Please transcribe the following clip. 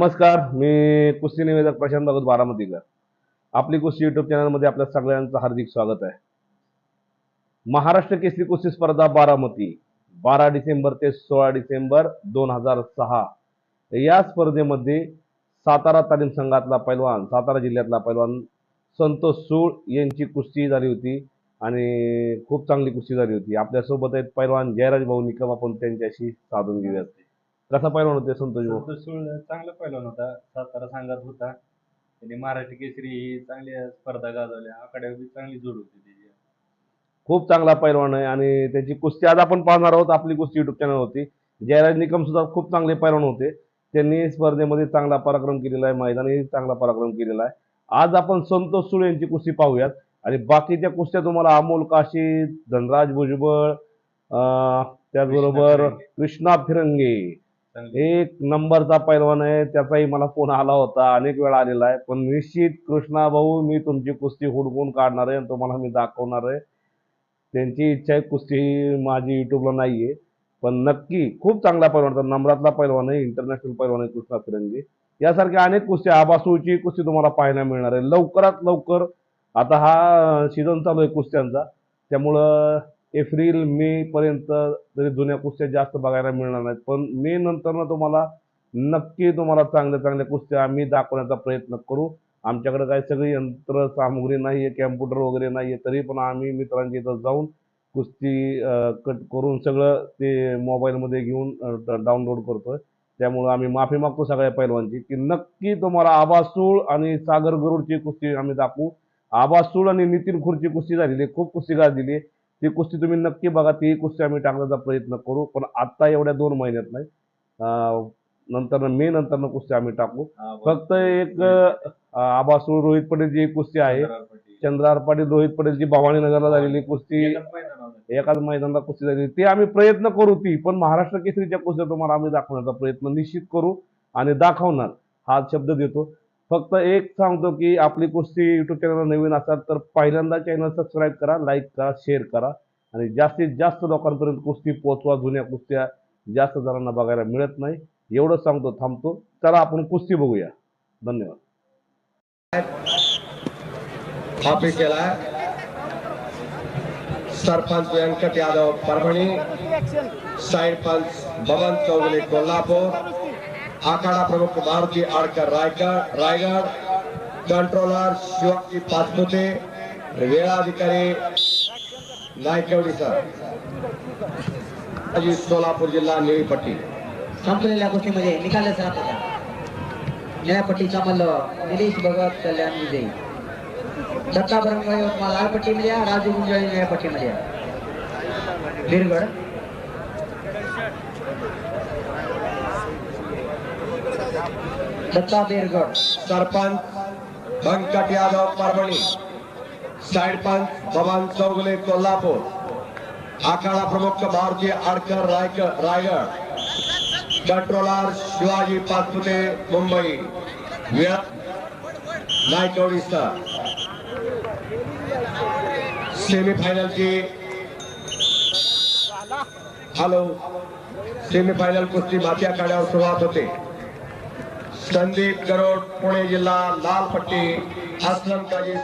नमस्कार मी कुस्ती निवेदक प्रशांत भगत बारामतीकर. आपली कुस्ती युट्यूब चॅनलमध्ये आपल्या सगळ्यांचं हार्दिक स्वागत आहे. महाराष्ट्र केसरी कुस्ती स्पर्धा बारामती बारा डिसेंबर ते सोळा डिसेंबर दोन हजार सहा. या स्पर्धेमध्ये सातारा तालीम संघातला पैलवान सातारा जिल्ह्यातला पैलवान संतोष सूळ यांची कुस्ती झाली होती आणि खूप चांगली कुस्ती झाली होती. आपल्यासोबत आहेत पैलवान जयराज भाऊ निकम आपण त्यांच्याशी साधून घेऊयात. कसा पैलवान होते संतोष भाऊ. संतोष सुळ चांगला पैलवान होता. सातारा संघात होता. त्याने मराठी केसरी ही चांगल्या स्पर्धा गाजवल्या. बी चांगली जोड होती त्याची. खूप चांगला पैलवान आहे आणि त्याची कुस्ती आज आपण पाहणार आहोत. आपली कुस्ती युट्यूब चॅनल होती जयराज निकम सुद्धा खूप चांगले पैलवान होते. त्यांनी स्पर्धेमध्ये चांगला पराक्रम केलेला आहे. मैदानी चांगला पराक्रम केलेला आहे. आज आपण संतोष सुळ यांची कुस्ती पाहूयात. आणि बाकीच्या कुस्त्या तुम्हाला अमोल काशी धनराज भुजबळ अं, त्याचबरोबर. कृष्णा फिरंगे. एक नंबरचा पैलवान आहे त्याचाही मला फोन आला होता अनेक वेळा आलेला आहे. पण निश्चित कृष्णा भाऊ मी तुमची कुस्ती हुडकून काढणार आहे आणि तुम्हाला मी दाखवणार आहे. त्यांची इच्छा आहे कुस्ती ही माझी युट्यूबला नाही आहे पण नक्की खूप चांगला पैलवान होता नंबरातला पैलवान आहे इंटरनॅशनल पैलवान आहे कृष्णा फिरंगी. यासारख्या अनेक कुस्ती आबासूची कुस्ती तुम्हाला पाहायला मिळणार आहे. लवकरात लवकर आता हा सीझन चालू आहे कुस्त्यांचा. त्यामुळं एप्रिल मे पर्यंत तरी जुन्या कुस्त्या जास्त बघायला मिळणार नाहीत. पण मे नंतरनं तुम्हाला नक्की तुम्हाला चांगल्या चांगल्या कुस्त्या आम्ही दाखवण्याचा प्रयत्न करू. आमच्याकडे काही सगळी यंत्रसामुग्री नाही आहे कॅम्प्युटर वगैरे नाही आहे तरी पण आम्ही मित्रांच्या इथं जाऊन कुस्ती कट करून सगळं ते मोबाईलमध्ये घेऊन डाउनलोड करतोय. त्यामुळं आम्ही माफी मागतो सगळ्या पैलवानची की नक्की तुम्हाला आबासूळ आणि सागर गरुडची कुस्ती आम्ही दाखवू. आबासूळ आणि नितीन खुर्ची कुस्ती झालेली आहे. खूप कुस्ती गाजलेली आहे. ती कुस्ती तुम्ही नक्की बघा ती कुस्ती आम्ही टाकण्याचा प्रयत्न करू पण आत्ता एवढ्या दोन महिन्यात नाही. नंतर मे नंतर कुस्ती आम्ही टाकू. फक्त एक अं, आबासूळ रोहित पटेलची एक कुस्ती आहे. चंद्रहार पाटील. रोहित पटेलची भवानीनगरला झालेली कुस्ती. एकाच मैदानाला कुस्ती झाली ते आम्ही प्रयत्न करू ती पण महाराष्ट्र केसरीच्या कुस्त्या तुम्हाला आम्ही दाखवण्याचा प्रयत्न निश्चित करू आणि दाखवणार. हा शब्द देतो. फक्त एक सांगतो की आपली कुस्ती युट्यूब चॅनल नवीन असाल तर पहिल्यांदा चॅनल सबस्क्राईब करा लाईक करा शेअर करा. आणि जास्तीत जास्त लोकांपर्यंत कुस्ती पोचवा जुन्या कुस्त्या जास्त जणांना बघायला मिळत नाही. एवढं सांगतो थांबतो. चला आपण कुस्ती बघूया. धन्यवाद. स्थापित सरपंच व्यंकट यादव परभणी. साईड पंच बबन कोल्हापूर. आखाडा प्रमुख मारुती आडकर रायगड रायगड कंट्रोलर शिवाजी पाचपुते वेळाधिकारी नायकवडी सर. अजित सोलापूर जिल्हा निळीपट्टी. संपलेल्या गोष्टीमध्ये निकाल सर आपल्याला निळ्यापट्टीचा मल्ल निलेश भगत कल्याण विजयी. दत्ता बरंगळे यवतमाळ लाल पट्टीमध्ये राजू गुंजाळी निळ्या पट्टीमध्ये बिरगड. दत्ता बिरगड सरपंच व्यंकट यादव परभणी साईडपंच पंच चौगले कोल्हापूर आखाडा प्रमुख मारुती आडकर रायकर रायगड कंट्रोलर शिवाजी पाचपुते मुंबई वेळ नायकवडी सर सेमीफायनलची हॅलो सेमीफायनल कुस्ती माती आखाड्यावर सुरुवात होते. संदीप गरोड पुणे जिल्हा लाल पट्टी असलम काजी